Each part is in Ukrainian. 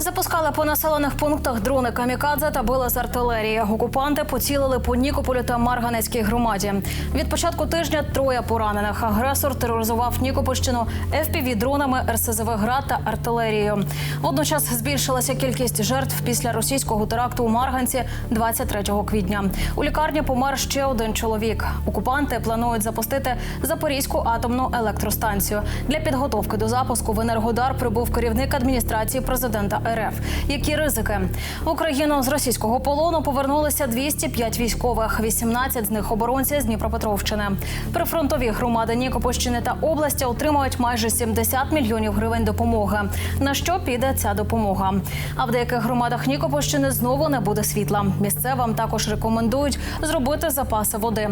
Запускали по населених пунктах дрони камікадзе та били з артилерії. Окупанти поцілили по Нікополю та Марганецькій громаді. Від початку тижня троє поранених. Агресор тероризував Нікопольщину fpv дронами РСЗВ «Град» та артилерією. Водночас збільшилася кількість жертв після російського теракту у Марганці 23 квітня. У лікарні помер ще один чоловік. Окупанти планують запустити Запорізьку атомну електростанцію. Для підготовки до запуску в Енергодар прибув керівник адміністрації президента РФ. Які ризики в Україну з російського полону повернулися 205 військових, 18 з них оборонці з Дніпропетровщини. Прифронтові громади Нікопольщини та області отримують майже 70 мільйонів гривень допомоги. На що піде ця допомога? А в деяких громадах Нікопольщини знову не буде світла. Місцевим також рекомендують зробити запаси води.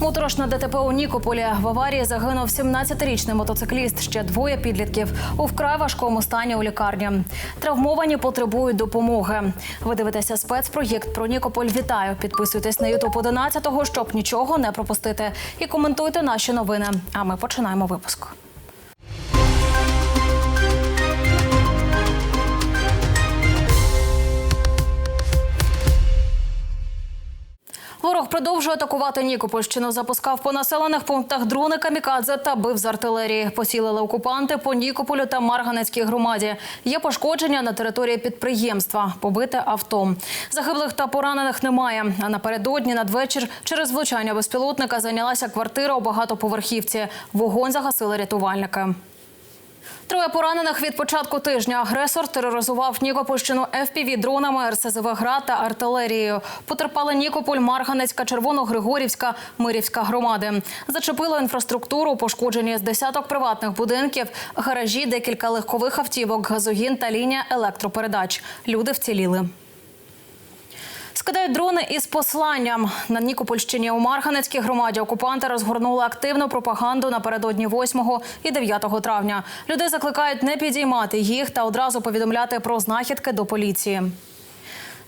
Моторошна ДТП у Нікополі в аварії загинув 17-річний мотоцикліст. Ще двоє підлітків у вкрай важкому стані у лікарні. Травмовані потребують допомоги. Ви дивитеся спецпроєкт про Нікополь. Вітаю! Підписуйтесь на Ютуб 11-го, щоб нічого не пропустити. І коментуйте наші новини. А ми починаємо випуск. Продовжує атакувати Нікопольщину. Запускав по населених пунктах дрони камікадзе та бив з артилерії. Посілили окупанти по Нікополю та Марганецькій громаді. Є пошкодження на території підприємства, побите авто. Загиблих та поранених немає. А напередодні надвечір через влучання безпілотника зайнялася квартира у багатоповерхівці. Вогонь загасили рятувальники. Троє поранених від початку тижня. Агресор тероризував Нікопольщину fpv дронами РСЗВ «Град» та артилерією. Потерпали Нікополь, Марганецька, Червоногригорівська, Мирівська громади. Зачепило інфраструктуру, пошкоджені з десяток приватних будинків, гаражі, декілька легкових автівок, газогін та лінія електропередач. Люди вціліли. Скидають дрони із посланням на Нікопольщині у Марганецькій громаді. Окупанти розгорнули активну пропаганду напередодні 8 і 9 травня. Людей закликають не підіймати їх та одразу повідомляти про знахідки до поліції.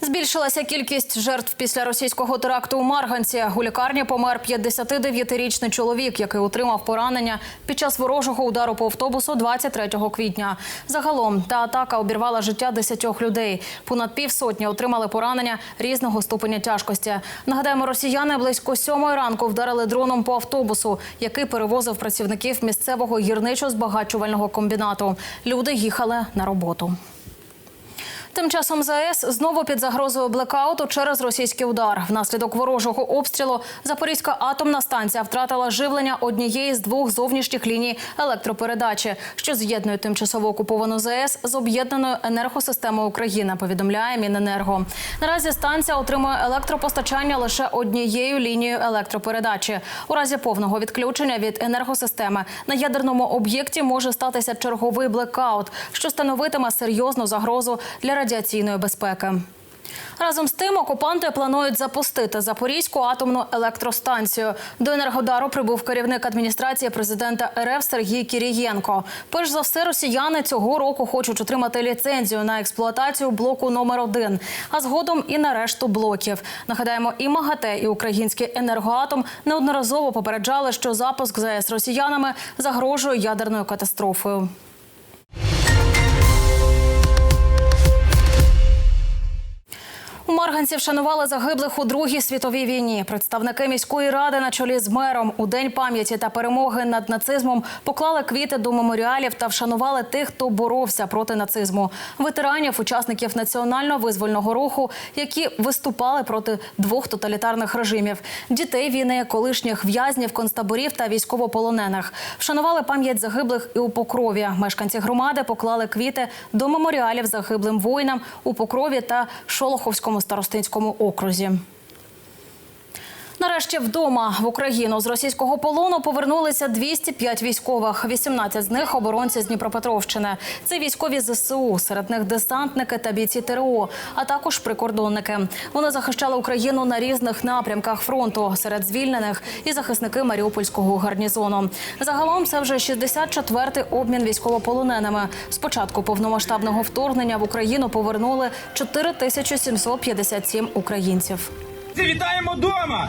Збільшилася кількість жертв після російського теракту у Марганці. У лікарні помер 59-річний чоловік, який отримав поранення під час ворожого удару по автобусу 23 квітня. Загалом та атака обірвала життя 10 людей. Понад півсотні отримали поранення різного ступеня тяжкості. Нагадаємо, росіяни близько сьомої ранку вдарили дроном по автобусу, який перевозив працівників місцевого гірничо-збагачувального комбінату. Люди їхали на роботу. Тим часом ЗАЕС знову під загрозою блекауту через російський удар. Внаслідок ворожого обстрілу Запорізька атомна станція втратила живлення однієї з двох зовнішніх ліній електропередачі, що з'єднує тимчасово окуповану ЗАЕС з об'єднаною енергосистемою України. Повідомляє Міненерго. Наразі станція отримує електропостачання лише однією лінією електропередачі. У разі повного відключення від енергосистеми на ядерному об'єкті може статися черговий блекаут, що становитиме серйозну загрозу для радіаційної безпеки. Разом з тим окупанти планують запустити Запорізьку атомну електростанцію. До Енергодару прибув керівник адміністрації президента РФ Сергій Кірієнко. Перш за все, росіяни цього року хочуть отримати ліцензію на експлуатацію блоку номер 1 а згодом і на решту блоків. Нагадаємо, і МАГАТЕ, і український енергоатом неодноразово попереджали, що запуск ЗАЕС росіянами загрожує ядерною катастрофою. Марганці вшанували загиблих у Другій світовій війні. Представники міської ради на чолі з мером у день пам'яті та перемоги над нацизмом поклали квіти до меморіалів та вшанували тих, хто боровся проти нацизму. Ветеранів, учасників національно-визвольного руху, які виступали проти двох тоталітарних режимів, дітей війни, колишніх в'язнів, концтаборів та військовополонених. Вшанували пам'ять загиблих і у Покрові. Мешканці громади поклали квіти до меморіалів загиблим воїнам у Покрові та Шолоховському старостинському окрузі. Нарешті вдома в Україну з російського полону повернулися 205 військових. 18 з них оборонці з Дніпропетровщини. Це військові ЗСУ, серед них десантники та бійці ТРО, а також прикордонники. Вони захищали Україну на різних напрямках фронту. Серед звільнених і захисники Маріупольського гарнізону. Загалом це вже 64-й обмін військовополоненими. З початку повномасштабного вторгнення в Україну повернули 4757 українців. Вітаємо дома!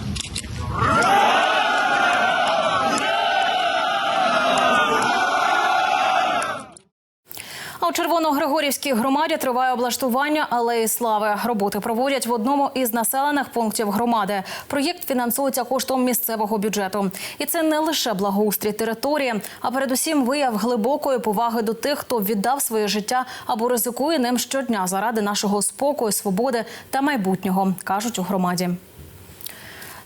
У Червоногригорівській громаді триває облаштування алеї слави. Роботи проводять в одному із населених пунктів громади. Проєкт фінансується коштом місцевого бюджету. І це не лише благоустрій території, а передусім вияв глибокої поваги до тих, хто віддав своє життя або ризикує ним щодня заради нашого спокою, свободи та майбутнього, кажуть у громаді.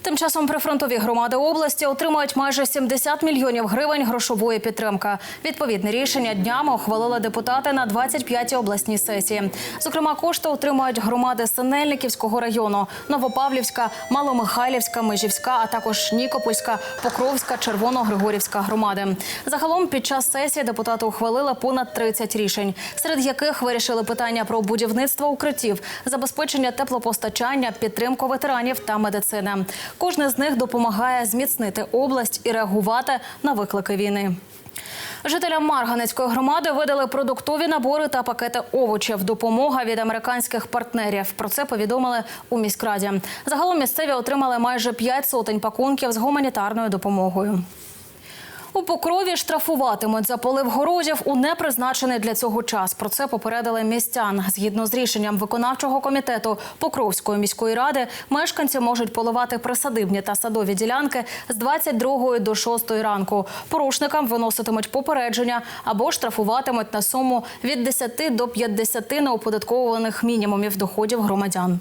Тим часом прифронтові громади області отримають майже 70 мільйонів гривень грошової підтримки. Відповідне рішення днями ухвалили депутати на 25-й обласній сесії. Зокрема, кошти отримають громади Синельниківського району, Новопавлівська, Маломихайлівська, Межівська, а також Нікопольська, Покровська, Червоно-Григорівська громади. Загалом під час сесії депутати ухвалили понад 30 рішень, серед яких вирішили питання про будівництво укриттів, забезпечення теплопостачання, підтримку ветеранів та медицини. Кожне з них допомагає зміцнити область і реагувати на виклики війни. Жителям Марганецької громади видали продуктові набори та пакети овочів. Допомога від американських партнерів. Про це повідомили у міськраді. Загалом місцеві отримали майже п'ять сотень пакунків з гуманітарною допомогою. У Покрові штрафуватимуть за полив городів у непризначений для цього час. Про це попередили містян. Згідно з рішенням виконавчого комітету Покровської міської ради, мешканці можуть поливати присадибні та садові ділянки з 22 до 6 ранку. Порушникам виноситимуть попередження або штрафуватимуть на суму від 10 до 50 неоподатковуваних мінімумів доходів громадян.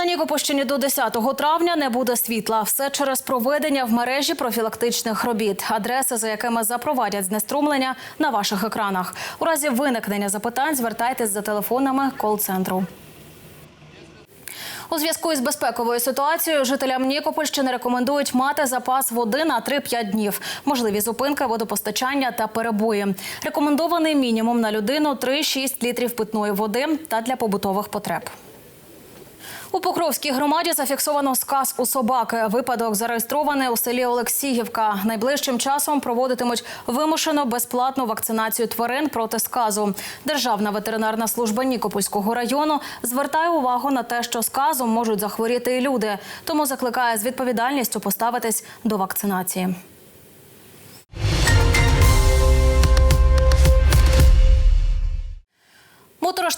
На Нікопольщині до 10 травня не буде світла. Все через проведення в мережі профілактичних робіт. Адреси, за якими запровадять знеструмлення, на ваших екранах. У разі виникнення запитань звертайтесь за телефонами кол-центру. У зв'язку із безпековою ситуацією жителям Нікопольщини рекомендують мати запас води на 3-5 днів. Можливі зупинки, водопостачання та перебої. Рекомендований мінімум на людину 3-6 літрів питної води та для побутових потреб. У Покровській громаді зафіксовано сказ у собаки. Випадок зареєстрований у селі Олексіївка. Найближчим часом проводитимуть вимушено безплатну вакцинацію тварин проти сказу. Державна ветеринарна служба Нікопольського району звертає увагу на те, що сказом можуть захворіти і люди, тому закликає з відповідальністю поставитись до вакцинації.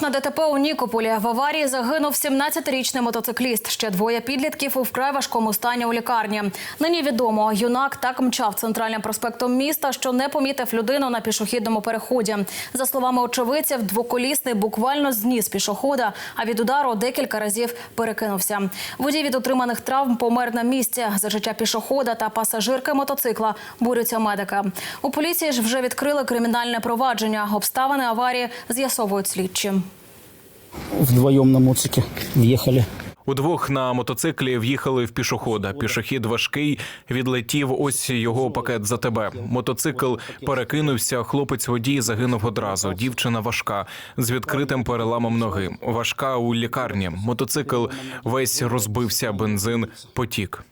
Моторошна ДТП у Нікополі. В аварії загинув 17-річний мотоцикліст. Ще двоє підлітків у вкрай важкому стані у лікарні. Нині відомо, юнак так мчав центральним проспектом міста, що не помітив людину на пішохідному переході. За словами очевидців, двоколісний буквально зніс пішохода, а від удару декілька разів перекинувся. Водій від отриманих травм помер на місці. За життя пішохода та пасажирки мотоцикла борються медики. У поліції ж вже відкрили кримінальне провадження. Обставини аварії з'ясовують слідчі. Вдвоем на моцике въехали. Удвох на мотоциклі в'їхали в пішохода. Пішохід важкий відлетів. Ось його пакет за тебе. Мотоцикл перекинувся. Хлопець водій загинув одразу. Дівчина важка з відкритим переламом ноги. Важка у лікарні. Мотоцикл весь розбився. Бензин потік.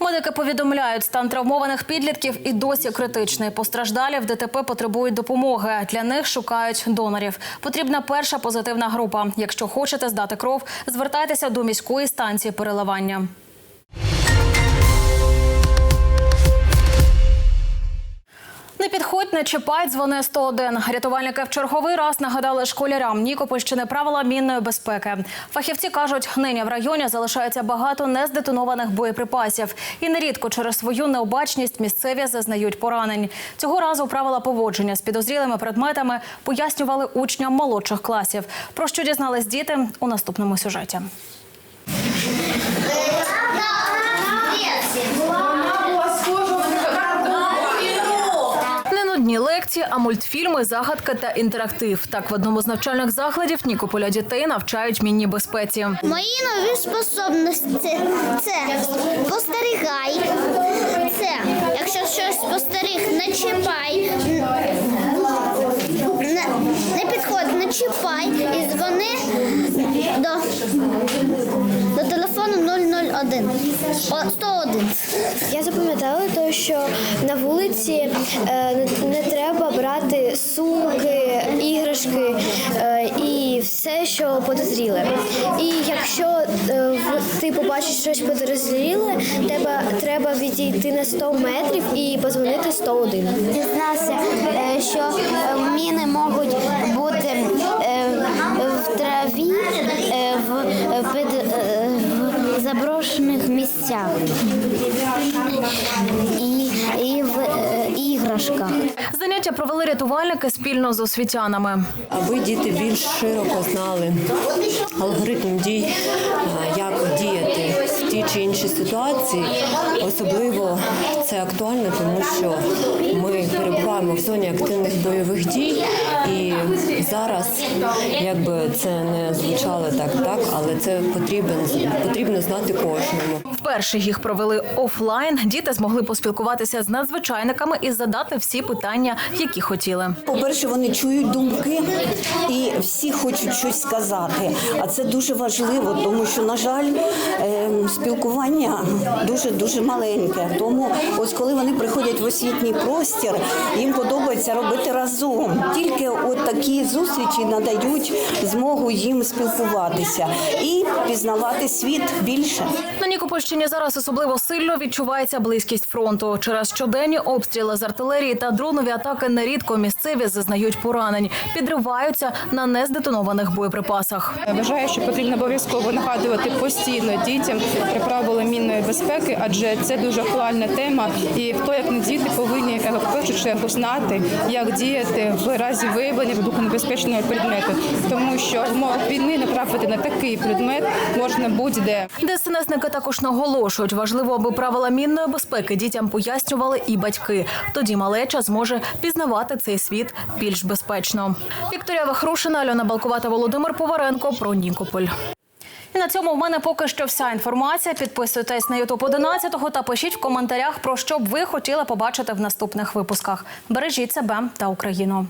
Медики повідомляють, стан травмованих підлітків і досі критичний. Постраждалі в ДТП потребують допомоги. Для них шукають донорів. Потрібна перша позитивна група. Якщо хочете здати кров, звертайтеся до міської станції переливання. Підходь, не чіпай, дзвони 101. Рятувальники в черговий раз нагадали школярам Нікопольщини правила мінної безпеки. Фахівці кажуть, нині в районі залишається багато нездетонованих боєприпасів. І нерідко через свою необачність місцеві зазнають поранень. Цього разу правила поводження з підозрілими предметами пояснювали учням молодших класів. Про що дізнались діти у наступному сюжеті. Не лекції, а мультфільми, загадки та інтерактив. Так в одному з навчальних закладів Нікополя дітей навчають мінній безпеці. Мої нові способності це спостерігай. Це якщо щось спостеріг, не чіпай, не, підходь, не чіпай і дзвони до, до телефону 001. О, 101. Я запам'ятала те, що на вулиці е, не- треба брати сумки, іграшки е, і все що підозріле. І якщо е, ти побачиш щось підозріле, тебе треба відійти на 100 метрів і позвонити 101. Дізнався, е, що міни можуть бути е, в траві, е, в, під, е, заброшених місцях і, і в е, іграшках. Заняття провели рятувальники спільно з освітянами. аби діти більш широко знали алгоритм дій, як діяти в тій чи інші ситуації. Особливо це актуально, тому що ми перебуваємо в зоні активних бойових дій, і зараз, якби це не звучало так, так, але це потрібен потрібно знати кожному. Вперше їх провели офлайн. Діти змогли поспілкуватися з надзвичайниками і задати всі питання, які хотіли. По-перше, вони чують думки і всі хочуть щось сказати. А це дуже важливо, тому що, на жаль, ем, спілкування дуже дуже маленьке. Тому, ось коли вони приходять в освітній простір, їм подобається робити разом. Тільки от такі зустрічі надають змогу їм спілкуватися і пізнавати світ більше. На Нікопольщині зараз особливо сильно відчувається близькість фронту. Через щоденні обстріли з артилерії та дронові атаки нерідко місцеві зазнають поранень, підриваються на нездетонованих боєприпасах. Вважаю, що потрібно обов'язково нагадувати постійно дітям про правила мінної безпеки, адже це дуже актуальна тема. І хто як не діти повинні в першу чергу знати, як діяти в разі виявлення вибухонебезпечного предмету, тому що в війни натрапити на такий предмет можна будь-де. ДСНСники також наголошують, важливо, аби правила мінної безпеки дітям пояснювали і батьки. Тоді малеча зможе пізнавати цей світ більш безпечно. Вікторія Вахрушина, Альона Балкувата, Володимир Поваренко про Нікополь. І на цьому в мене поки що вся інформація. Підписуйтесь на Ютуб 11 та пишіть в коментарях про що б ви хотіли побачити в наступних випусках. Бережіть себе та Україну.